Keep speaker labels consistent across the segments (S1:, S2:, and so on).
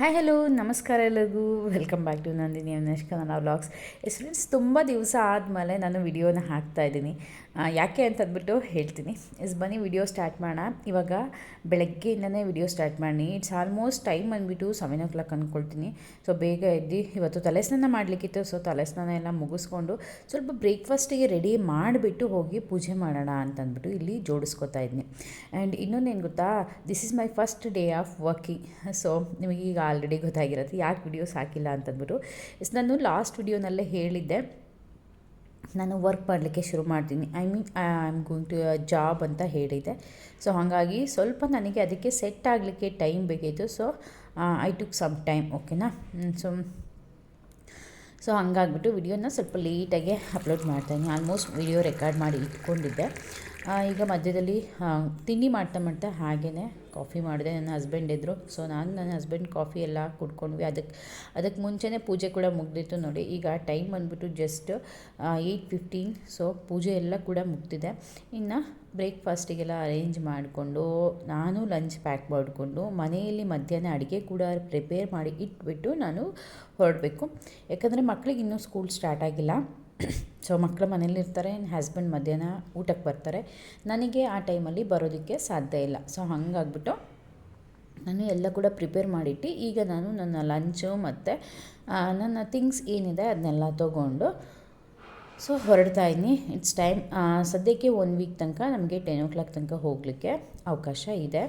S1: Hi hello, ನಮಸ್ಕಾರ ಎಲ್ಲರಿಗೂ welcome back to Nandini Avinash Kannada vlogs yes friends ತುಂಬ ದಿವಸ ಆದಮೇಲೆ ನಾನು ವಿಡಿಯೋನ ಹಾಕ್ತಾ ಇದ್ದೀನಿ. ಯಾಕೆ ಅಂತಂದ್ಬಿಟ್ಟು ಹೇಳ್ತೀನಿ. ಇಸ್ ಬನ್ನಿ ವಿಡಿಯೋ ಸ್ಟಾರ್ಟ್ ಮಾಡೋಣ. ಇವಾಗ ಬೆಳಗ್ಗೆಯಿಂದನೇ ವಿಡಿಯೋ ಸ್ಟಾರ್ಟ್ ಮಾಡಿ ಇಟ್ಸ್ ಆಲ್ಮೋಸ್ಟ್ ಟೈಮ್ ಬಂದುಬಿಟ್ಟು ಸೆವೆನ್ ಓ ಕ್ಲಾಕ್ ಅಂದ್ಕೊಳ್ತೀನಿ ಸೊ ಬೇಗ ಎದ್ದು, ಇವತ್ತು ತಲೆ ಸ್ನಾನ ಮಾಡಲಿಕ್ಕಿತ್ತು. ಸೊ ತಲೆ ಸ್ನಾನ ಎಲ್ಲ ಮುಗಿಸ್ಕೊಂಡು ಸ್ವಲ್ಪ ಬ್ರೇಕ್ಫಾಸ್ಟಿಗೆ ರೆಡಿ ಮಾಡಿಬಿಟ್ಟು ಹೋಗಿ ಪೂಜೆ ಮಾಡೋಣ ಅಂತಂದ್ಬಿಟ್ಟು ಇಲ್ಲಿ ಜೋಡಿಸ್ಕೊತಾ ಇದ್ದೀನಿ ಆ್ಯಂಡ್ ಇನ್ನೊಂದೇನು ಗೊತ್ತಾ? This is my first day of working so ನಿಮಗೆ ಈಗ ಆಲ್ರೆಡಿ ಗೊತ್ತಾಗಿರುತ್ತೆ. ಯಾಕೆ ವಿಡಿಯೋಸ್ ಹಾಕಿಲ್ಲ ಅಂತಂದ್ಬಿಟ್ಟು? ಇಸ್ ನಾನು ಲಾಸ್ಟ್ ವಿಡಿಯೋನಲ್ಲೇ ಹೇಳಿದ್ದೆ. ನಾನು ವರ್ಕ್ ಮಾಡಲಿಕ್ಕೆ ಶುರು ಮಾಡ್ತೀನಿ. I mean I am going to job ಅಂತ ಹೇಳಿದೆ. ಸೊ ಹಾಗಾಗಿ ಸ್ವಲ್ಪ ನನಗೆ ಅದಕ್ಕೆ ಸೆಟ್ ಆಗಲಿಕ್ಕೆ ಟೈಮ್ ಬೇಕಿತ್ತು. So I took some time ಓಕೆನಾ ಸೊ ಸೊ ಹಂಗಾಗ್ಬಿಟ್ಟು ವಿಡಿಯೋನ ಸ್ವಲ್ಪ ಲೇಟಾಗೆ ಅಪ್ಲೋಡ್ ಮಾಡ್ತೀನಿ ಆಲ್ಮೋಸ್ಟ್ ವಿಡಿಯೋ ರೆಕಾರ್ಡ್ ಮಾಡಿ ಇಟ್ಕೊಂಡಿದ್ದೆ. ಈಗ ಮಧ್ಯದಲ್ಲಿ ತಿಂಡಿ ಮಾಡ್ತಾ ಮಾಡ್ತಾ ಹಾಗೇ ಕಾಫಿ ಮಾಡಿದೆ. ನನ್ನ ಹಸ್ಬೆಂಡ್ ಇದ್ದರು ಸೊ ನಾನು ನನ್ನ ಹಸ್ಬೆಂಡ್ ಕಾಫಿ ಎಲ್ಲ ಕುಡ್ಕೊಂಡ್ವಿ. ಅದಕ್ಕೆ ಅದಕ್ಕೆ ಮುಂಚೆನೇ ಪೂಜೆ ಕೂಡ ಮುಗ್ದಿತ್ತು ನೋಡಿ. ಈಗ ಟೈಮ್ ಬಂದ್ಬಿಟ್ಟು ಜಸ್ಟ್ ಏಯ್ಟ್ ಫಿಫ್ಟೀನ್ ಸೊ ಪೂಜೆ ಎಲ್ಲ ಕೂಡ ಮುಗ್ದಿದೆ. ಇನ್ನು ಬ್ರೇಕ್ಫಾಸ್ಟಿಗೆಲ್ಲ ಅರೇಂಜ್ ಮಾಡಿಕೊಂಡು, ನಾನು ಲಂಚ್ ಪ್ಯಾಕ್ ಮಾಡಿಕೊಂಡು, ಮನೆಯಲ್ಲಿ ಮಧ್ಯಾಹ್ನ ಅಡುಗೆ ಕೂಡ ಪ್ರಿಪೇರ್ ಮಾಡಿ ಇಟ್ಬಿಟ್ಟು ನಾನು ಹೊರಡಬೇಕು. ಯಾಕಂದರೆ ಮಕ್ಕಳಿಗೆ ಇನ್ನೂ ಸ್ಕೂಲ್ ಸ್ಟಾರ್ಟ್ ಆಗಿಲ್ಲ. ಸೊ ಮಕ್ಕಳು ಮನೇಲಿರ್ತಾರೆ ಹಸ್ಬೆಂಡ್ ಮಧ್ಯಾಹ್ನ ಊಟಕ್ಕೆ ಬರ್ತಾರೆ. ನನಗೆ ಆ ಟೈಮಲ್ಲಿ ಬರೋದಕ್ಕೆ ಸಾಧ್ಯ ಇಲ್ಲ. ಸೊ ಹಾಗಾಗ್ಬಿಟ್ಟು ನಾನು ಎಲ್ಲ ಕೂಡ ಪ್ರಿಪೇರ್ ಮಾಡಿಟ್ಟು ಈಗ ನಾನು ನನ್ನ ಲಂಚು ಮತ್ತು ನನ್ನ ಥಿಂಗ್ಸ್ ಏನಿದೆ ಅದನ್ನೆಲ್ಲ ತೊಗೊಂಡು ಸೊ ಹೊರಡ್ತಾ ಇದ್ದೀನಿ. ಇಟ್ಸ್ ಟೈಮ್ ಸದ್ಯಕ್ಕೆ ಒನ್ ವೀಕ್ ತನಕ ನಮಗೆ ಟೆನ್ ಓ ಕ್ಲಾಕ್ ತನಕ ಹೋಗಲಿಕ್ಕೆ ಅವಕಾಶ ಇದೆ.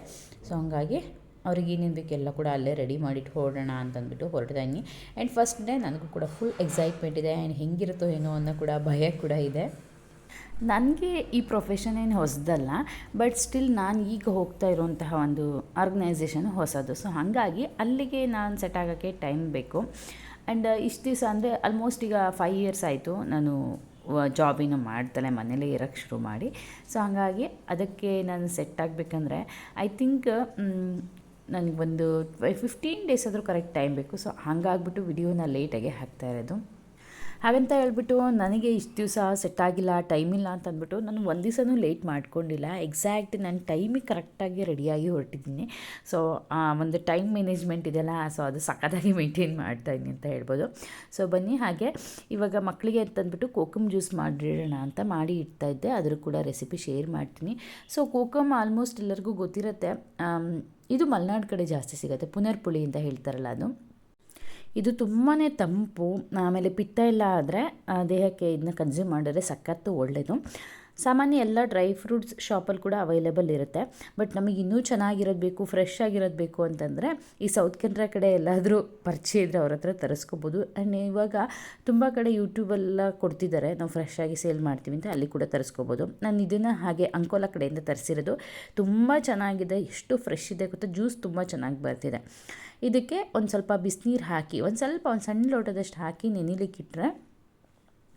S1: ಸೊ ಹಂಗಾಗಿ ಅವ್ರಿಗೆ ಏನೇನು ಬೇಕು ಎಲ್ಲ ಕೂಡ ಅಲ್ಲೇ ರೆಡಿ ಮಾಡಿಟ್ಟು ಹೊರಡೋಣ ಅಂತಂದ್ಬಿಟ್ಟು ಹೊರಡ್ತಾ ಆ್ಯಂಡ್ ಫಸ್ಟ್ ಡೇ ನನಗೂ ಕೂಡ ಫುಲ್ ಎಕ್ಸೈಟ್ಮೆಂಟ್ ಇದೆ ಆ್ಯಂಡ್ ಹೆಂಗಿರುತ್ತೋ ಏನೋ ಅನ್ನೋ ಕೂಡ ಭಯ ಕೂಡ ಇದೆ. ನನಗೆ ಈ ಪ್ರೊಫೆಷನ್ ಏನು ಹೊಸದಲ್ಲ ಬಟ್ ಸ್ಟಿಲ್ ನಾನು ಈಗ ಹೋಗ್ತಾ ಇರುವಂತಹ ಒಂದು ಆರ್ಗನೈಸೇಷನ್ ಹೊಸದು. ಸೊ ಹಾಗಾಗಿ ಅಲ್ಲಿಗೆ ನಾನು ಸೆಟ್ ಆಗೋಕ್ಕೆ ಟೈಮ್ ಬೇಕು. ಆ್ಯಂಡ್ ಇಷ್ಟು ದಿವಸ ಅಂದರೆ ಆಲ್ಮೋಸ್ಟ್ ಈಗ ಫೈವ್ ಇಯರ್ಸ್ ಆಯಿತು ನಾನು ಜಾಬಿನ ಮಾಡ್ತಲೆ ಮನೇಲೇ ಇರೋಕ್ಕೆ ಶುರು ಮಾಡಿ. ಸೊ ಹಾಗಾಗಿ ಅದಕ್ಕೆ ನಾನು ಸೆಟ್ ಆಗಬೇಕಂದ್ರೆ ಐ ಥಿಂಕ್ ನನಗೊಂದು ಫಿಫ್ಟೀನ್ ಡೇಸ್ ಆದರೂ ಕರೆಕ್ಟ್ ಟೈಮ್ ಬೇಕು. ಸೊ ಹಾಗಾಗ್ಬಿಟ್ಟು ವಿಡಿಯೋನ ಲೇಟಾಗಿ ಹಾಕ್ತಾ ಇರೋದು. ಹಾಗಂತ ಹೇಳ್ಬಿಟ್ಟು ನನಗೆ ಇಷ್ಟು ದಿವಸ ಸೆಟ್ ಆಗಿಲ್ಲ ಟೈಮ್ ಇಲ್ಲ ಅಂತ ಅಂದ್ಬಿಟ್ಟು ನಾನು ಒಂದು ದಿವಸನೂ ಲೇಟ್ ಮಾಡ್ಕೊಂಡಿಲ್ಲ. ಎಕ್ಸಾಕ್ಟ್ ನಾನು ಟೈಮಿಗೆ ಕರೆಕ್ಟಾಗಿ ರೆಡಿಯಾಗಿ ಹೊರಟಿದ್ದೀನಿ. ಸೊ ಒಂದು ಟೈಮ್ ಮ್ಯಾನೇಜ್ಮೆಂಟ್ ಇದೆಯಲ್ಲ ಸೊ ಅದು ಸಖತ್ತಾಗಿ ಮೇಂಟೈನ್ ಮಾಡ್ತಾಯಿದ್ದೀನಿ ಅಂತ ಹೇಳ್ಬೋದು. ಸೊ ಬನ್ನಿ ಹಾಗೆ ಇವಾಗ ಮಕ್ಕಳಿಗೆ ಅಂತಂದ್ಬಿಟ್ಟು ಕೋಕಮ್ ಜ್ಯೂಸ್ ಮಾಡಿಡೋಣ ಅಂತ ಮಾಡಿ ಇಡ್ತಾ ಇದ್ದೆ. ಅದ್ರ ಕೂಡ ರೆಸಿಪಿ ಶೇರ್ ಮಾಡ್ತೀನಿ. ಸೊ ಕೋಕಮ್ ಆಲ್ಮೋಸ್ಟ್ ಎಲ್ಲರಿಗೂ ಗೊತ್ತಿರುತ್ತೆ. ಇದು ಮಲೆನಾಡು ಕಡೆ ಜಾಸ್ತಿ ಸಿಗುತ್ತೆ. ಪುನರ್ಪುಳಿ ಅಂತ ಹೇಳ್ತಾರಲ್ಲ ಅದು. ಇದು ತುಂಬಾ ತಂಪು ಆಮೇಲೆ ಪಿತ್ತ ಎಲ್ಲ ಆದರೆ ದೇಹಕ್ಕೆ ಇದನ್ನ ಕನ್ಸ್ಯೂಮ್ ಮಾಡಿದ್ರೆ ಸಖತ್ತು ಒಳ್ಳೆಯದು ಸಾಮಾನ್ಯ ಎಲ್ಲ ಡ್ರೈ ಫ್ರೂಟ್ಸ್ ಶಾಪಲ್ಲಿ ಕೂಡ ಅವೈಲೇಬಲ್ ಇರುತ್ತೆ. ಬಟ್ ನಮಗೆ ಇನ್ನೂ ಚೆನ್ನಾಗಿರೋದು ಬೇಕು ಫ್ರೆಶ್ ಆಗಿರೋದು ಬೇಕು ಅಂತಂದರೆ ಈ ಸೌತ್ ಕೆನರಾ ಕಡೆ ಎಲ್ಲಾದರೂ ಪರಿಚಯ ಇದ್ದರೆ ಅವ್ರ ಹತ್ರ ತರಿಸ್ಕೋಬೋದು. ಆ್ಯಂಡ್ ಇವಾಗ ತುಂಬ ಕಡೆ ಯೂಟ್ಯೂಬೆಲ್ಲ ಕೊಡ್ತಿದ್ದಾರೆ ನಾವು ಫ್ರೆಶ್ ಆಗಿ ಸೇಲ್ ಮಾಡ್ತೀವಿ ಅಂತ ಅಲ್ಲಿ ಕೂಡ ತರಿಸ್ಕೋಬೋದು. ನಾನು ಇದನ್ನು ಹಾಗೆ ಅಂಕೋಲ ಕಡೆಯಿಂದ ತರಿಸಿರೋದು. ತುಂಬ ಚೆನ್ನಾಗಿದೆ, ಎಷ್ಟು ಫ್ರೆಶ್ ಇದೆ ಗೊತ್ತಾ? ಜ್ಯೂಸ್ ತುಂಬ ಚೆನ್ನಾಗಿ ಬರ್ತಿದೆ. ಇದಕ್ಕೆ ಒಂದು ಸ್ವಲ್ಪ ಬಿಸಿನೀರು ಹಾಕಿ, ಒಂದು ಸ್ವಲ್ಪ ಒಂದು ಸಣ್ಣ ಲೋಟದಷ್ಟು ಹಾಕಿ ನೆನಿಲಿಕ್ಕಿಟ್ರೆ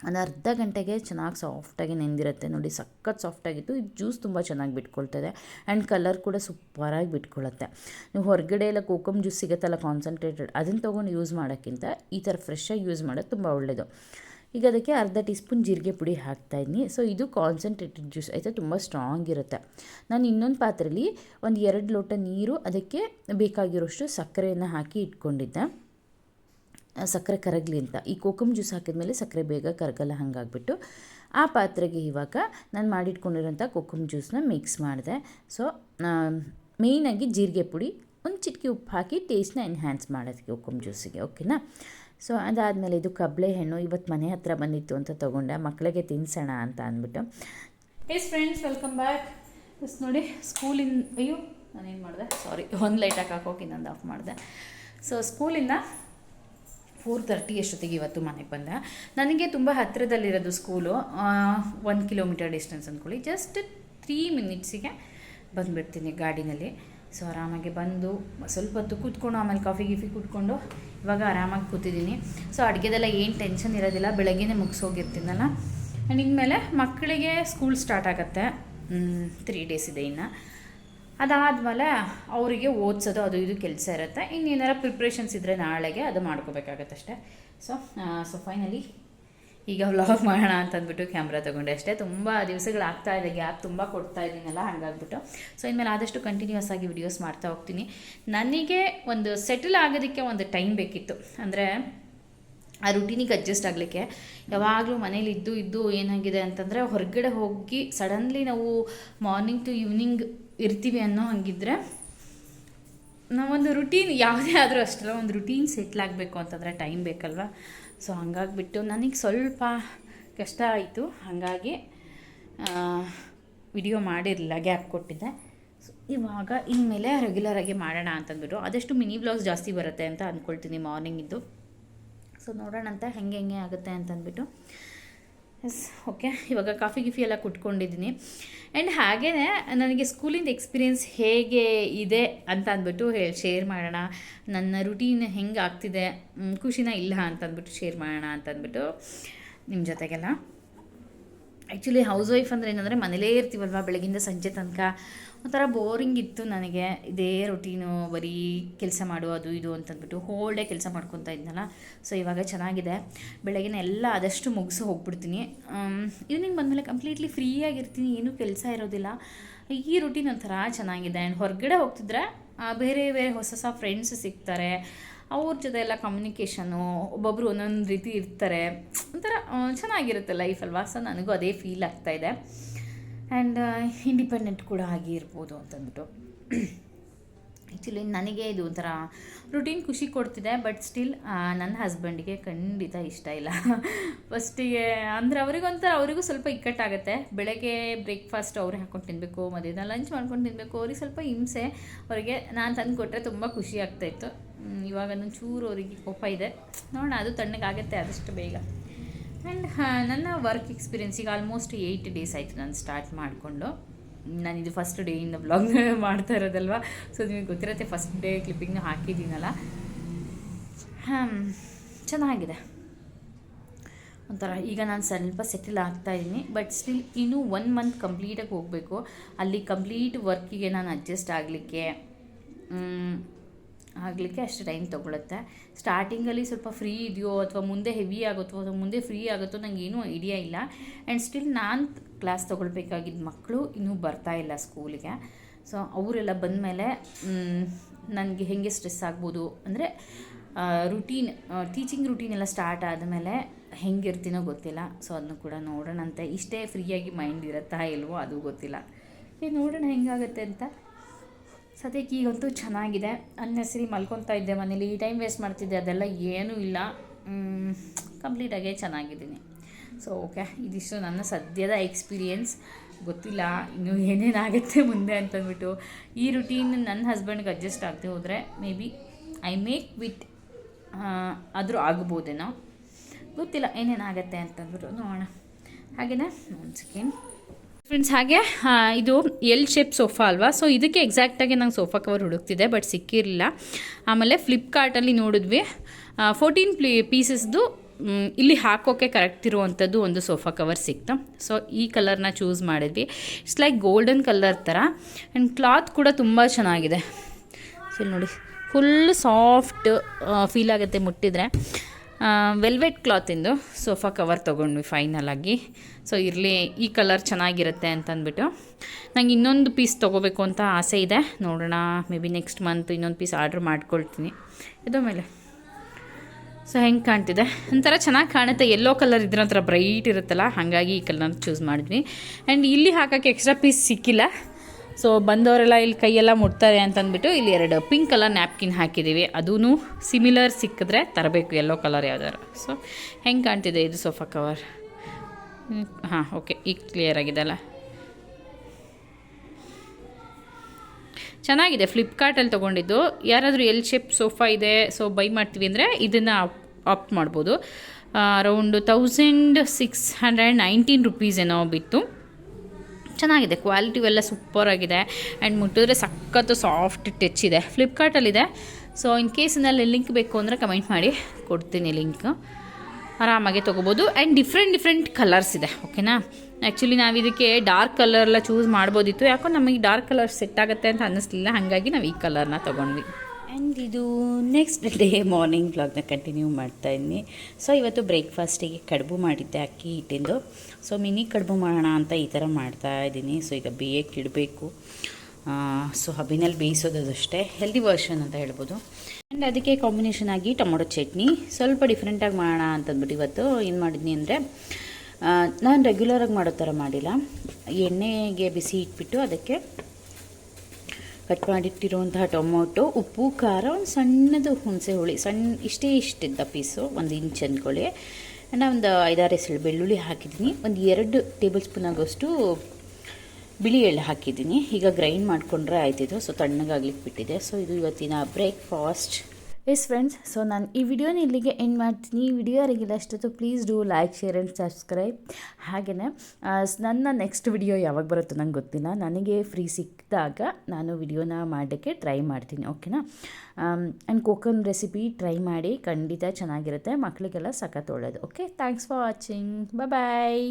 S1: ಒಂದು ಅರ್ಧ ಗಂಟೆಗೆ ಚೆನ್ನಾಗಿ ಸಾಫ್ಟಾಗಿ ನೆಂದಿರುತ್ತೆ. ನೋಡಿ, ಸಖತ್ ಸಾಫ್ಟಾಗಿತ್ತು. ಇದು ಜ್ಯೂಸ್ ತುಂಬ ಚೆನ್ನಾಗಿ ಬಿಟ್ಕೊಳ್ತದೆ. ಆ್ಯಂಡ್ ಕಲರ್ ಕೂಡ ಸೂಪರಾಗಿ ಬಿಟ್ಕೊಳ್ಳುತ್ತೆ ನೀವು ಹೊರಗಡೆ ಎಲ್ಲ ಕೋಕಮ್ ಜ್ಯೂಸ್ ಸಿಗುತ್ತಲ್ಲ ಕಾನ್ಸಂಟ್ರೇಟೆಡ್ ಅದನ್ನು ತೊಗೊಂಡು ಯೂಸ್ ಮಾಡೋಕ್ಕಿಂತ ಈ ಥರ ಫ್ರೆಶ್ಶಾಗಿ ಯೂಸ್ ಮಾಡೋದು ತುಂಬ ಒಳ್ಳೆಯದು ಈಗ ಅದಕ್ಕೆ ಅರ್ಧ ಟೀ ಸ್ಪೂನ್ ಜೀರಿಗೆ ಪುಡಿ ಹಾಕ್ತಾಯಿದ್ದೀನಿ ಸೊ ಇದು ಕಾನ್ಸಂಟ್ರೇಟೆಡ್ ಜ್ಯೂಸ್. ಆಯಿತಾ ತುಂಬ ಸ್ಟ್ರಾಂಗ್ ಇರುತ್ತೆ. ನಾನು ಇನ್ನೊಂದು ಪಾತ್ರೆಯಲ್ಲಿ ಒಂದು ಎರಡು ಲೋಟ ನೀರು, ಅದಕ್ಕೆ ಬೇಕಾಗಿರೋಷ್ಟು ಸಕ್ಕರೆಯನ್ನು ಹಾಕಿ ಇಟ್ಕೊಂಡಿದ್ದೆ. ಸಕ್ಕರೆ ಕರಗಲಿ ಅಂತ. ಈ ಕೋಕಮ್ ಜ್ಯೂಸ್ ಹಾಕಿದ್ಮೇಲೆ ಸಕ್ಕರೆ ಬೇಗ ಕರಗಲ್ಲ, ಹಾಗಾಗ್ಬಿಟ್ಟು ಆ ಪಾತ್ರೆಗೆ ಇವಾಗ ನಾನು ಮಾಡಿಟ್ಕೊಂಡಿರೋಂಥ ಕೋಕಮ್ ಜ್ಯೂಸನ್ನ ಮಿಕ್ಸ್ ಮಾಡಿದೆ. ಸೊ ಮೇಯ್ನಾಗಿ ಜೀರಿಗೆ ಪುಡಿ, ಒಂದು ಚಿಟಿಕೆ ಉಪ್ಪು ಹಾಕಿ ಟೇಸ್ಟ್ನ ಎನ್ಹ್ಯಾನ್ಸ್ ಮಾಡೋದಕ್ಕೆ ಕೋಕಮ್ ಜ್ಯೂಸಿಗೆ ಓಕೆನಾ ಸೊ ಅದಾದಮೇಲೆ ಇದು ಕಬ್ಳೆ ಹಣ್ಣು ಇವತ್ತು ಮನೆ ಹತ್ರ ಬಂದಿತ್ತು ಅಂತ ತೊಗೊಂಡೆ. ಮಕ್ಕಳಿಗೆ ತಿನ್ಸೋಣ ಅಂತ ಅಂದ್ಬಿಟ್ಟು. Yes friends welcome back yes ನೋಡಿ ಸ್ಕೂಲಿಂದ ಅಯ್ಯೋ, ನಾನೇನು ಮಾಡಿದೆ? ಸಾರಿ ಒಂದು ಲೈಟಾಗಿ ಹಾಕೋಕೆ ಇನ್ನೊಂದು ಆಫ್ ಮಾಡಿದೆ. ಸೊ ಸ್ಕೂಲಿಂದ ಫೋರ್ ತರ್ಟಿ ಅಷ್ಟೊತ್ತಿಗೆ ಇವತ್ತು ಮನೆಗೆ ಬಂದ. ನನಗೆ ತುಂಬ ಹತ್ತಿರದಲ್ಲಿರೋದು ಸ್ಕೂಲು ಒನ್ ಕಿಲೋಮೀಟರ್ ಡಿಸ್ಟೆನ್ಸ್ ಅಂದ್ಕೊಳ್ಳಿ ಜಸ್ಟ್ ತ್ರೀ ಮಿನಿಟ್ಸಿಗೆ ಬಂದುಬಿಡ್ತೀನಿ ಗಾಡಿನಲ್ಲಿ. ಸೊ ಆರಾಮಾಗಿ ಬಂದು ಸ್ವಲ್ಪ ಹೊತ್ತು ಕೂತ್ಕೊಂಡು, ಆಮೇಲೆ ಕಾಫಿ ಗಿಫಿ ಕೂತ್ಕೊಂಡು ಇವಾಗ ಆರಾಮಾಗಿ ಕೂತಿದ್ದೀನಿ. ಸೊ ಅಡುಗೆದೆಲ್ಲ ಏನು ಟೆನ್ಷನ್ ಇರೋದಿಲ್ಲ. ಬೆಳಗ್ಗೆನೇ ಮುಗಿಸೋಗಿರ್ತೀನಲ್ಲ. ಆ್ಯಂಡ್ ಇನ್ಮೇಲೆ ಮಕ್ಕಳಿಗೆ ಸ್ಕೂಲ್ ಸ್ಟಾರ್ಟ್ ಆಗುತ್ತೆ. ತ್ರೀ ಡೇಸ್ ಇದೆ ಇನ್ನು. ಅದಾದಮೇಲೆ ಅವರಿಗೆ ಓದಿಸೋದು ಅದು ಇದು ಕೆಲಸ ಇರುತ್ತೆ. ಇನ್ನೇನಾರ ಪ್ರಿಪ್ರೇಷನ್ಸ್ ಇದ್ದರೆ ನಾಳೆಗೆ ಅದು ಮಾಡ್ಕೋಬೇಕಾಗತ್ತೆ ಅಷ್ಟೇ. ಸೊ ಸೊ ಫೈನಲಿ ಈಗ ವ್ಲಾಗ್ ಮಾಡೋಣ ಅಂತ ಅಂದ್ಬಿಟ್ಟು ಕ್ಯಾಮ್ರಾ ತೊಗೊಂಡೆ ಅಷ್ಟೇ. ತುಂಬ ದಿವಸಗಳಾಗ್ತಾ ಇದೆ ಗ್ಯಾಪ್ ತುಂಬ ಕೊಡ್ತಾ ಇದ್ದೀನಲ್ಲ, ಹಾಗಾಗ್ಬಿಟ್ಟು. ಸೊ ಇನ್ಮೇಲೆ ಆದಷ್ಟು ಕಂಟಿನ್ಯೂಸ್ ಆಗಿ ವಿಡಿಯೋಸ್ ಮಾಡ್ತಾ ಹೋಗ್ತೀನಿ. ನನಗೆ ಒಂದು ಸೆಟಲ್ ಆಗೋದಕ್ಕೆ ಒಂದು ಟೈಮ್ ಬೇಕಿತ್ತು. ಅಂದರೆ, ಆ ರುಟೀನಿಗೆ ಅಡ್ಜಸ್ಟ್ ಆಗಲಿಕ್ಕೆ ಯಾವಾಗಲೂ ಮನೇಲಿ ಇದ್ದು ಇದ್ದು ಏನಾಗಿದೆ ಅಂತಂದರೆ ಹೊರಗಡೆ ಹೋಗಿ ಸಡನ್ಲಿ ನಾವು ಮಾರ್ನಿಂಗ್ ಟು ಈವ್ನಿಂಗ್ ಇರ್ತೀವಿ ಅನ್ನೋ ಹಂಗಿದ್ರೆ ನಾವೊಂದು ರುಟೀನ್ ಯಾವುದೇ ಆದರೂ ಅಷ್ಟಲ್ಲ ಒಂದು ರುಟೀನ್ ಸೆಟ್ಲ್ ಆಗಬೇಕು ಅಂತಂದರೆ ಟೈಮ್ ಬೇಕಲ್ವ? ಸೊ ಹಂಗಾಗಿಬಿಟ್ಟು ನನಗೆ ಸ್ವಲ್ಪ ಕಷ್ಟ ಆಯಿತು. ಹಾಗಾಗಿ ವಿಡಿಯೋ ಮಾಡಿರಲಿಲ್ಲ ಗ್ಯಾಪ್ ಕೊಟ್ಟಿದ್ದೆ. ಸೊ ಇವಾಗ ಇನ್ಮೇಲೆ ರೆಗ್ಯುಲರಾಗಿ ಮಾಡೋಣ ಅಂತಂದ್ಬಿಟ್ಟು, ಆದಷ್ಟು ಮಿನಿ ಬ್ಲಾಗ್ಸ್ ಜಾಸ್ತಿ ಬರುತ್ತೆ ಅಂತ ಅಂದ್ಕೊಳ್ತೀನಿ ಮಾರ್ನಿಂಗಿದ್ದು ಸೊ ನೋಡೋಣ ಅಂತ ಹೆಂಗೆ ಹೆಂಗೆ ಆಗುತ್ತೆ ಅಂತಂದ್ಬಿಟ್ಟು. ಎಸ್ ಓಕೆ ಇವಾಗ ಕಾಫಿ ಗಿಫಿ ಎಲ್ಲ ಕುಟ್ಕೊಂಡಿದ್ದೀನಿ. ಆ್ಯಂಡ್ ಹಾಗೇ ನನಗೆ ಸ್ಕೂಲಿಂದ ಎಕ್ಸ್ಪೀರಿಯೆನ್ಸ್ ಹೇಗೆ ಇದೆ ಅಂತ ಅಂದ್ಬಿಟ್ಟು ಹೇಳಿ ಶೇರ್ ಮಾಡೋಣ. ನನ್ನ ರುಟೀನ್ ಹೆಂಗೆ ಆಗ್ತಿದೆ? ಖುಷಿನ ಇಲ್ಲ ಅಂತಂದ್ಬಿಟ್ಟು ಶೇರ್ ಮಾಡೋಣ ಅಂತಂದ್ಬಿಟ್ಟು ನಿಮ್ಮ ಜೊತೆಗೆಲ್ಲ. ಆ್ಯಕ್ಚುಲಿ ಹೌಸ್ ವೈಫ್ ಅಂದರೆ ಏನಂದರೆ ಮನೇಲೇ ಇರ್ತೀವಲ್ವ ಬೆಳಗಿಂದ ಸಂಜೆ ತನಕ? ಒಂಥರ ಬೋರಿಂಗ್ ಇತ್ತು ನನಗೆ. ಇದೇ ರೊಟೀನು ಬರೀ ಕೆಲಸ ಮಾಡು, ಅದು ಇದು ಅಂತಂದ್ಬಿಟ್ಟು ಹೋಲ್ ಡೇ ಕೆಲಸ ಮಾಡ್ಕೊತಾ ಇದ್ನಲ್ಲ. ಸೊ ಇವಾಗ ಚೆನ್ನಾಗಿದೆ. ಬೆಳಗಿನ ಎಲ್ಲ ಆದಷ್ಟು ಮುಗಿಸಿ ಹೋಗ್ಬಿಡ್ತೀನಿ. ಈವ್ನಿಂಗ್ ಬಂದಮೇಲೆ ಕಂಪ್ಲೀಟ್ಲಿ ಫ್ರೀಯಾಗಿರ್ತೀನಿ ಏನೂ ಕೆಲಸ ಇರೋದಿಲ್ಲ. ಈ ರೊಟೀನ್ ಒಂಥರ ಚೆನ್ನಾಗಿದೆ. ಆ್ಯಂಡ್ ಹೊರಗಡೆ ಹೋಗ್ತಿದ್ರೆ ಬೇರೆ ಬೇರೆ ಹೊಸ ಹೊಸ ಫ್ರೆಂಡ್ಸ್ ಸಿಗ್ತಾರೆ. ಅವ್ರ ಜೊತೆ ಎಲ್ಲ ಕಮ್ಯುನಿಕೇಷನು ಒಬ್ಬೊಬ್ಬರು ಒಂದೊಂದು ರೀತಿ ಇರ್ತಾರೆ. ಒಂಥರ ಚೆನ್ನಾಗಿರುತ್ತೆ ಲೈಫ್ ಅಲ್ವಾ? ಸೊ ನನಗೂ ಅದೇ ಫೀಲ್ ಆಗ್ತಾಯಿದೆ ಆ್ಯಂಡ್ ಇಂಡಿಪೆಂಡೆಂಟ್ ಕೂಡ ಆಗಿ ಇರ್ಬೋದು ಅಂತಂದ್ಬಿಟ್ಟು. ಆ್ಯಕ್ಚುಲಿ ನನಗೆ ಇದು ಒಂಥರ ರುಟೀನ್ ಖುಷಿ ಕೊಡ್ತಿದೆ ಬಟ್ ಸ್ಟಿಲ್ ನನ್ನ ಹಸ್ಬೆಂಡಿಗೆ ಖಂಡಿತ ಇಷ್ಟ ಇಲ್ಲ. ಫಸ್ಟಿಗೆ ಅಂದರೆ ಅವರಿಗೊಂಥರ ಅವರಿಗೂ ಸ್ವಲ್ಪ ಇಕ್ಕಟ್ಟಾಗುತ್ತೆ. ಬೆಳಗ್ಗೆ ಬ್ರೇಕ್ಫಾಸ್ಟ್ ಅವ್ರಿಗೆ ಹಾಕ್ಕೊಂಡು ತಿನ್ನಬೇಕು ಮಧ್ಯಾಹ್ನ ಲಂಚ್ ಮಾಡ್ಕೊಂಡು ತಿನ್ನಬೇಕು ಅವ್ರಿಗೆ ಸ್ವಲ್ಪ ಹಿಂಸೆ. ಅವರಿಗೆ ನಾನು ತಂದು ಕೊಟ್ಟರೆ ತುಂಬ ಖುಷಿ ಆಗ್ತಾಯಿತ್ತು ಇವಾಗ ನನ್ನ ಚೂರು ಅವರಿಗೆ ಕೋಪ ಇದೆ. ನೋಡೋಣ, ಅದು ತಣ್ಣಗಾಗುತ್ತೆ, ಆದಷ್ಟು ಬೇಗ. ಆ್ಯಂಡ್ ನನ್ನ ವರ್ಕ್ ಎಕ್ಸ್ಪೀರಿಯನ್ಸ್ ಈಗ ಆಲ್ಮೋಸ್ಟ್ ಏಯ್ಟ್ ಡೇಸ್ ಆಯಿತು ನಾನು ಸ್ಟಾರ್ಟ್ ಮಾಡಿಕೊಂಡು. ನಾನಿದು ಫಸ್ಟ್ ಡೇಯಿಂದ ಬ್ಲಾಗ್ ಮಾಡ್ತಾ ಇರೋದಲ್ವ? ಸೊ ನಿಮಗೆ ಗೊತ್ತಿರತ್ತೆ ಫಸ್ಟ್ ಡೇ ಕ್ಲಿಪ್ಪಿಂಗ್ನ ಹಾಕಿದ್ದೀನಲ್ಲ? ಹಾಂ ಚೆನ್ನಾಗಿದೆ. ಒಂಥರ ಈಗ ನಾನು ಸ್ವಲ್ಪ ಸೆಟಲ್ ಆಗ್ತಾ ಇದ್ದೀನಿ ಬಟ್ ಸ್ಟಿಲ್ ಇನ್ನೂ ಒನ್ ಮಂತ್ ಕಂಪ್ಲೀಟಾಗಿ ಹೋಗಬೇಕು. ಅಲ್ಲಿ ಕಂಪ್ಲೀಟ್ ವರ್ಕಿಗೆ ನಾನು ಅಡ್ಜಸ್ಟ್ ಆಗಲಿಕ್ಕೆ ಆಗಲಿಕ್ಕೆ ಅಷ್ಟು ಟೈಮ್ ತೊಗೊಳುತ್ತೆ. ಸ್ಟಾರ್ಟಿಂಗಲ್ಲಿ ಸ್ವಲ್ಪ ಫ್ರೀ ಇದೆಯೋ ಅಥವಾ ಮುಂದೆ ಹೆವಿ ಆಗುತ್ತೋ ಅಥವಾ ಮುಂದೆ ಫ್ರೀ ಆಗುತ್ತೋ ನಂಗೆ ಏನೂ ಐಡಿಯಾ ಇಲ್ಲ. ಆ್ಯಂಡ್ ಸ್ಟಿಲ್ ನಾನು ಕ್ಲಾಸ್ ತೊಗೊಳ್ಬೇಕಾಗಿದ್ದ ಮಕ್ಕಳು ಇನ್ನೂ ಬರ್ತಾ ಇಲ್ಲ ಸ್ಕೂಲಿಗೆ ಸೊ ಅವರೆಲ್ಲ ಬಂದ ಮೇಲೆ ನನಗೆ ಹೇಗೆ ಸ್ಟ್ರೆಸ್ ಆಗ್ಬೋದು ಅಂದರೆ ರುಟೀನ್ ಟೀಚಿಂಗ್ ರುಟೀನ್ ಎಲ್ಲ ಸ್ಟಾರ್ಟ್ ಆದಮೇಲೆ ಹೆಂಗಿರ್ತೀನೋ ಗೊತ್ತಿಲ್ಲ. ಸೊ ಅದನ್ನು ಕೂಡ ನೋಡೋಣಂತೆ. ಇಷ್ಟೇ ಫ್ರೀಯಾಗಿ ಮೈಂಡ್ ಇರುತ್ತಾ ಇಲ್ವೋ ಅದು ಗೊತ್ತಿಲ್ಲ. ನೋಡೋಣ ಹೆಂಗಾಗುತ್ತೆ ಅಂತ. ಸದ್ಯಕ್ಕೆ ಈಗಂತೂ ಚೆನ್ನಾಗಿದೆ. ಅನ್ನೆಸರಿ ಮಲ್ಕೊತಾ ಇದ್ದೆ ಮನೇಲಿ. ಈ ಟೈಮ್ ವೇಸ್ಟ್ ಮಾಡ್ತಿದ್ದೆ. ಅದೆಲ್ಲ ಏನೂ ಇಲ್ಲ. ಕಂಪ್ಲೀಟಾಗೆ ಚೆನ್ನಾಗಿದ್ದೀನಿ. ಸೊ ಓಕೆ ಇದಿಷ್ಟು ನನ್ನ ಸದ್ಯದ ಎಕ್ಸ್ಪೀರಿಯೆನ್ಸ್ ಗೊತ್ತಿಲ್ಲ. ಇನ್ನು ಏನೇನಾಗುತ್ತೆ ಮುಂದೆ ಅಂತಂದ್ಬಿಟ್ಟು. ಈ ರುಟೀನ್ ನನ್ನ ಹಸ್ಬೆಂಡ್ಗೆ ಅಡ್ಜಸ್ಟ್ ಆಗದೆ ಹೋದರೆ maybe I make with ಆದರೂ ಆಗ್ಬೋದೇನೋ. ಗೊತ್ತಿಲ್ಲ ಏನೇನಾಗತ್ತೆ ಅಂತಂದ್ಬಿಟ್ಟು ನೋಡೋಣ. ಹಾಗೆಯೇ ಒಂದು ಸೆಕೆಂಡ್ ಫ್ರೆಂಡ್ಸ್ ಹಾಗೆ ಇದು ಎಲ್ ಶೇಪ್ ಸೋಫಾ ಅಲ್ವಾ? ಸೊ ಇದಕ್ಕೆ ಎಕ್ಸಾಕ್ಟಾಗಿ ನಂಗೆ ಸೋಫಾ ಕವರ್ ಹುಡುಕ್ತಿದೆ ಬಟ್ ಸಿಕ್ಕಿರಲಿಲ್ಲ. ಆಮೇಲೆ ಫ್ಲಿಪ್ಕಾರ್ಟಲ್ಲಿ ನೋಡಿದ್ವಿ. ಫೋರ್ಟೀನ್ ಪ್ಲೀ ಪೀಸಸ್ದು ಇಲ್ಲಿ ಹಾಕೋಕ್ಕೆ ಕರೆಕ್ಟ್ ಇರುವಂಥದ್ದು ಒಂದು ಸೋಫಾ ಕವರ್ ಸಿಕ್ತು. ಸೊ ಈ ಕಲರ್ನ ಚೂಸ್ ಮಾಡಿದ್ವಿ. ಇಟ್ಸ್ ಲೈಕ್ ಗೋಲ್ಡನ್ ಕಲರ್ ಥರ ಆ್ಯಂಡ್ ಕ್ಲಾತ್ ಕೂಡ ತುಂಬ ಚೆನ್ನಾಗಿದೆ. ಸೊ ನೋಡಿ ಫುಲ್ ಸಾಫ್ಟ್ ಫೀಲ್ ಆಗುತ್ತೆ ಮುಟ್ಟಿದ್ರೆ. ವೆಲ್ವೆಟ್ ಕ್ಲಾತಿಂದು ಸೋಫಾ ಕವರ್ ತೊಗೊಂಡ್ವಿ ಫೈನಲ್ ಆಗಿ. ಸೊ ಇರಲಿ, ಈ ಕಲರ್ ಚೆನ್ನಾಗಿರುತ್ತೆ ಅಂತಂದ್ಬಿಟ್ಟು. ನಂಗೆ ಇನ್ನೊಂದು ಪೀಸ್ ತೊಗೋಬೇಕು ಅಂತ ಆಸೆ ಇದೆ. ನೋಡೋಣ ಮೇ ಬಿ ನೆಕ್ಸ್ಟ್ ಮಂತ್ ಇನ್ನೊಂದು ಪೀಸ್ ಆರ್ಡ್ರ್ ಮಾಡ್ಕೊಳ್ತೀನಿ. ಇದು ಮೇಲೆ ಸೊ ಹೆಂಗೆ ಕಾಣ್ತಿದೆ? ಒಂಥರ ಚೆನ್ನಾಗಿ ಕಾಣುತ್ತೆ. ಎಲ್ಲೋ ಕಲರ್ ಇದ್ರ ಒಂಥರ ಬ್ರೈಟ್ ಇರುತ್ತಲ್ಲ? ಹಾಗಾಗಿ ಈ ಕಲರ್ ಚೂಸ್ ಮಾಡಿದ್ವಿ. ಆ್ಯಂಡ್ ಇಲ್ಲಿ ಹಾಕೋಕ್ಕೆ ಎಕ್ಸ್ಟ್ರಾ ಪೀಸ್ ಸಿಕ್ಕಿಲ್ಲ. ಸೊ ಬಂದವರೆಲ್ಲ ಇಲ್ಲಿ ಕೈಯೆಲ್ಲ ಮುಟ್ತಾರೆ ಅಂತಂದ್ಬಿಟ್ಟು ಇಲ್ಲಿ ಎರಡು ಪಿಂಕ್ ಕಲರ್ ನ್ಯಾಪ್ಕಿನ್ ಹಾಕಿದ್ದೀವಿ. ಅದೂ ಸಿಮಿಲರ್ ಸಿಕ್ಕಿದ್ರೆ ತರಬೇಕು ಎಲ್ಲೋ ಕಲರ್ ಯಾವ್ದಾರು ಸೊ ಹೆಂಗೆ ಕಾಣ್ತಿದೆ ಇದು ಸೋಫಾ ಕವರ್ ಹಾಂ ಓಕೆ ಈಗ ಕ್ಲಿಯರ್ ಆಗಿದೆ ಅಲ್ಲ? ಚೆನ್ನಾಗಿದೆ ಫ್ಲಿಪ್ಕಾರ್ಟಲ್ಲಿ ತೊಗೊಂಡಿದ್ದು. ಯಾರಾದರೂ ಎಲ್ ಶೇಪ್ ಸೋಫಾ ಇದೆ ಸೊ ಬೈ ಮಾಡ್ತೀವಿ ಅಂದರೆ ಇದನ್ನು ಆಪ್ಟ್ ಮಾಡ್ಬೋದು. Around thousand six hundred nineteen rupees ಏನೋ ಬಿತ್ತು. ಚೆನ್ನಾಗಿದೆ. ಕ್ವಾಲಿಟಿ ಎಲ್ಲ ಸೂಪರಾಗಿದೆ ಆ್ಯಂಡ್ ಮುಟ್ಟಿದ್ರೆ ಸಖತ್ತು ಸಾಫ್ಟ್ ಟಚ್ ಇದೆ. ಫ್ಲಿಪ್ಕಾರ್ಟಲ್ಲಿದೆ ಸೊ ಇನ್ ಕೇಸ್ನಲ್ಲಿ ಲಿಂಕ್ ಬೇಕು ಅಂದರೆ ಕಮೆಂಟ್ ಮಾಡಿ. ಕೊಡ್ತೀನಿ ಲಿಂಕ್ ಆರಾಮಾಗಿ ತೊಗೋಬೋದು. ಆ್ಯಂಡ್ ಡಿಫ್ರೆಂಟ್ ಡಿಫ್ರೆಂಟ್ ಕಲರ್ಸ್ ಇದೆ. ಓಕೆನಾ ಆ್ಯಕ್ಚುಲಿ ನಾವು ಇದಕ್ಕೆ ಡಾರ್ಕ್ ಕಲರ್ ಎಲ್ಲ ಚೂಸ್ ಮಾಡ್ಬೋದಿತ್ತು. ಯಾಕೋ ನಮಗೆ ಡಾರ್ಕ್ ಕಲರ್ ಸೆಟ್ ಆಗುತ್ತೆ ಅಂತ ಅನ್ನಿಸ್ಲಿಲ್ಲ. ಹಾಗಾಗಿ ನಾವು ಈ ಕಲರ್ನ ತೊಗೊಂಡ್ವಿ. ಆ್ಯಂಡ್ ಇದು ನೆಕ್ಸ್ಟ್ ಡೇ ಮಾರ್ನಿಂಗ್ ವ್ಲಾಗ್ನ ಕಂಟಿನ್ಯೂ ಮಾಡ್ತಾ ಇದ್ದೀನಿ ಸೊ ಇವತ್ತು ಬ್ರೇಕ್ಫಾಸ್ಟಿಗೆ ಕಡುಬು ಮಾಡಿದ್ದೆ ಅಕ್ಕಿ ಹಿಟ್ಟಿಂದು. ಸೊ ಮಿನಿ ಕಡುಬು ಮಾಡೋಣ ಅಂತ ಈ ಥರ ಮಾಡ್ತಾ ಇದ್ದೀನಿ. ಸೊ ಈಗ ಬೇಯಕ್ಕೆ ಇಡಬೇಕು. ಸೊ ಹಬ್ಬಿನಲ್ಲಿ ಬೇಯಿಸೋದಷ್ಟೇ ಹೆಲ್ದಿ ವರ್ಷನ್ ಅಂತ ಹೇಳ್ಬೋದು. ಆ್ಯಂಡ್ ಅದಕ್ಕೆ ಕಾಂಬಿನೇಷನ್ ಆಗಿ ಟೊಮೊಟೊ ಚಟ್ನಿ. ಸ್ವಲ್ಪ ಡಿಫ್ರೆಂಟಾಗಿ ಮಾಡೋಣ ಅಂತಂದ್ಬಿಟ್ಟು ಇವತ್ತು ಏನು ಮಾಡಿದ್ನಿ ಅಂದರೆ ನಾನು ರೆಗ್ಯುಲರಾಗಿ ಮಾಡೋ ಥರ ಮಾಡಿಲ್ಲ. ಎಣ್ಣೆಗೆ ಬಿಸಿ ಇಟ್ಬಿಟ್ಟು ಅದಕ್ಕೆ ಕಟ್ ಮಾಡಿಟ್ಟಿರುವಂತಹ ಟೊಮೊಟೊ, ಉಪ್ಪು, ಖಾರ, ಒಂದು ಸಣ್ಣದು ಹುಣಸೆ ಹುಳಿ ಸಣ್ಣ ಇಷ್ಟೇ ಇಷ್ಟಿದ್ದ ಪೀಸು ಒಂದು ಇಂಚ್ ಅಂದ್ಕೊಳ್ಳಿ ನಾನು ಒಂದು ಐದಾರು ಎಸಳು ಬೆಳ್ಳುಳ್ಳಿ ಹಾಕಿದ್ದೀನಿ. ಒಂದು ಎರಡು ಟೇಬಲ್ ಸ್ಪೂನ್ ಆಗೋಷ್ಟು ಬಿಳಿ ಎಳ್ಳು ಹಾಕಿದ್ದೀನಿ. ಈಗ ಗ್ರೈಂಡ್ ಮಾಡಿಕೊಂಡ್ರೆ ಆಯ್ತಿದ್ದು ಸೊ ತಣ್ಣಗಾಗ್ಲಿಕ್ಕೆ ಬಿಟ್ಟಿದೆ. ಸೊ ಇದು ಇವತ್ತಿನ ಬ್ರೇಕ್ಫಾಸ್ಟ್ ಎಸ್ ಫ್ರೆಂಡ್ಸ್ ಸೊ ನಾನು ಈ ವಿಡಿಯೋನ ಇಲ್ಲಿಗೆ ಎಂಡ್ ಮಾಡ್ತೀನಿ. ಈ ವಿಡಿಯೋ ಯಾರಿಗಿಲ್ಲ ಅಷ್ಟೊತ್ತು please do like share and subscribe ಹಾಗೆಯೇ ನನ್ನ ನೆಕ್ಸ್ಟ್ ವಿಡಿಯೋ ಯಾವಾಗ ಬರುತ್ತೋ ನಂಗೆ ಗೊತ್ತಿಲ್ಲ. ನನಗೆ ಫ್ರೀ ಸಿಕ್ಕಿದಾಗ ನಾನು ವಿಡಿಯೋನ ಮಾಡೋಕ್ಕೆ ಟ್ರೈ ಮಾಡ್ತೀನಿ, ಓಕೆನಾ? ಆ್ಯಂಡ್ ಕೋಕನ್ ರೆಸಿಪಿ ಟ್ರೈ ಮಾಡಿ, ಖಂಡಿತ ಚೆನ್ನಾಗಿರುತ್ತೆ ಮಕ್ಕಳಿಗೆಲ್ಲ ಸಖತ್ ಒಳ್ಳೇದು, okay? Thanks for watching bye